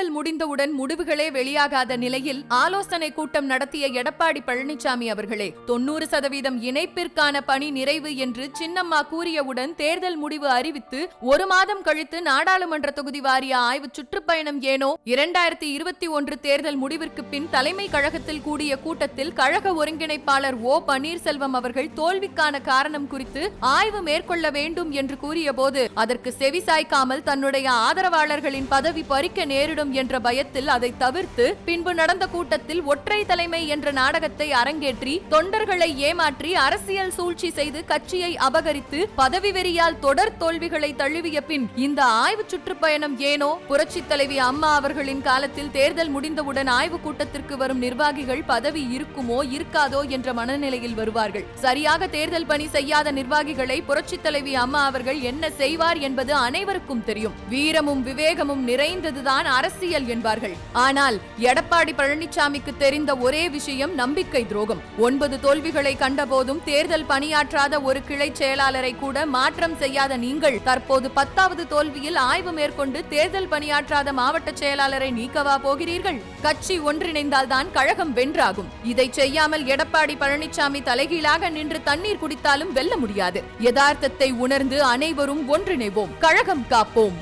தேர்தல் முடிந்தவுடன் முடிவுகளே வெளியாகாத நிலையில் ஆலோசனை கூட்டம் நடத்திய எடப்பாடி பழனிசாமி அவர்களே தொண்ணூறு சதவீதம் இணைப்பிற்கான பணி நிறைவு என்று சின்னம்மா கூறியவுடன் தேர்தல் முடிவு அறிவித்து ஒரு மாதம் கழித்து நாடாளுமன்ற தொகுதி வாரிய ஆய்வு சுற்றுப்பயணம் ஏனோ இரண்டாயிரத்தி இருபத்தி ஒன்று தேர்தல் முடிவிற்கு பின் தலைமை கழகத்தில் கூடிய கூட்டத்தில் கழக ஒருங்கிணைப்பாளர் ஓ பன்னீர்செல்வம் அவர்கள் தோல்விக்கான காரணம் குறித்து ஆய்வு மேற்கொள்ள வேண்டும் என்று கூறியபோது அதற்கு செவிசாய்க்காமல் தன்னுடைய ஆதரவாளர்களின் பதவி பறிக்க நேரிடும் என்ற பயத்தில் அதை தவிர்த்து பின்பு நடந்த கூட்டத்தில் ஒற்றை தலைமை என்ற நாடகத்தை அரங்கேற்றி தொண்டர்களை ஏமாற்றி அரசியல் சூழ்ச்சி செய்து கட்சியை அபகரித்து பதவி வெறியால் தொடர் தோல்விகளை தழுவிய பின் இந்த ஆய்வு சுற்றுப்பயணம் ஏனோ? புரட்சி தலைவி அம்மா அவர்களின் காலத்தில் தேர்தல் முடிந்தவுடன் ஆய்வு கூட்டத்திற்கு வரும் நிர்வாகிகள் பதவி இருக்குமோ இருக்காதோ என்ற மனநிலையில் வருவார்கள். சரியாக தேர்தல் பணி செய்யாத நிர்வாகிகளை புரட்சி தலைவி அம்மா அவர்கள் என்ன செய்வார் என்பது அனைவருக்கும் தெரியும். வீரமும் விவேகமும் நிறைந்ததுதான் அரசு அரசியல் என்பார்கள். ஆனால் எடப்பாடி பழனிசாமிக்கு தெரிந்த ஒரே விஷயம் நம்பிக்கை துரோகம். ஒன்பது தோல்விகளை கண்டபோதும் தேர்தல் பணியாற்றாத ஒரு கிளை செயலாளரை கூட மாற்றம் செய்யாத நீங்கள் தற்போது பத்தாவது தோல்வியில் ஆய்வு மேற்கொண்டு தேர்தல் பணியாற்றாத மாவட்ட செயலாளரை நீக்கவா போகிறீர்கள்? கட்சி ஒன்றிணைந்தால்தான் கழகம் வென்றாகும். இதை செய்யாமல் எடப்பாடி பழனிசாமி தலைகீழாக நின்று தண்ணீர் குடித்தாலும் வெல்ல முடியாது. யதார்த்தத்தை உணர்ந்து அனைவரும் ஒன்றிணைவோம். கழகம் காப்போம்.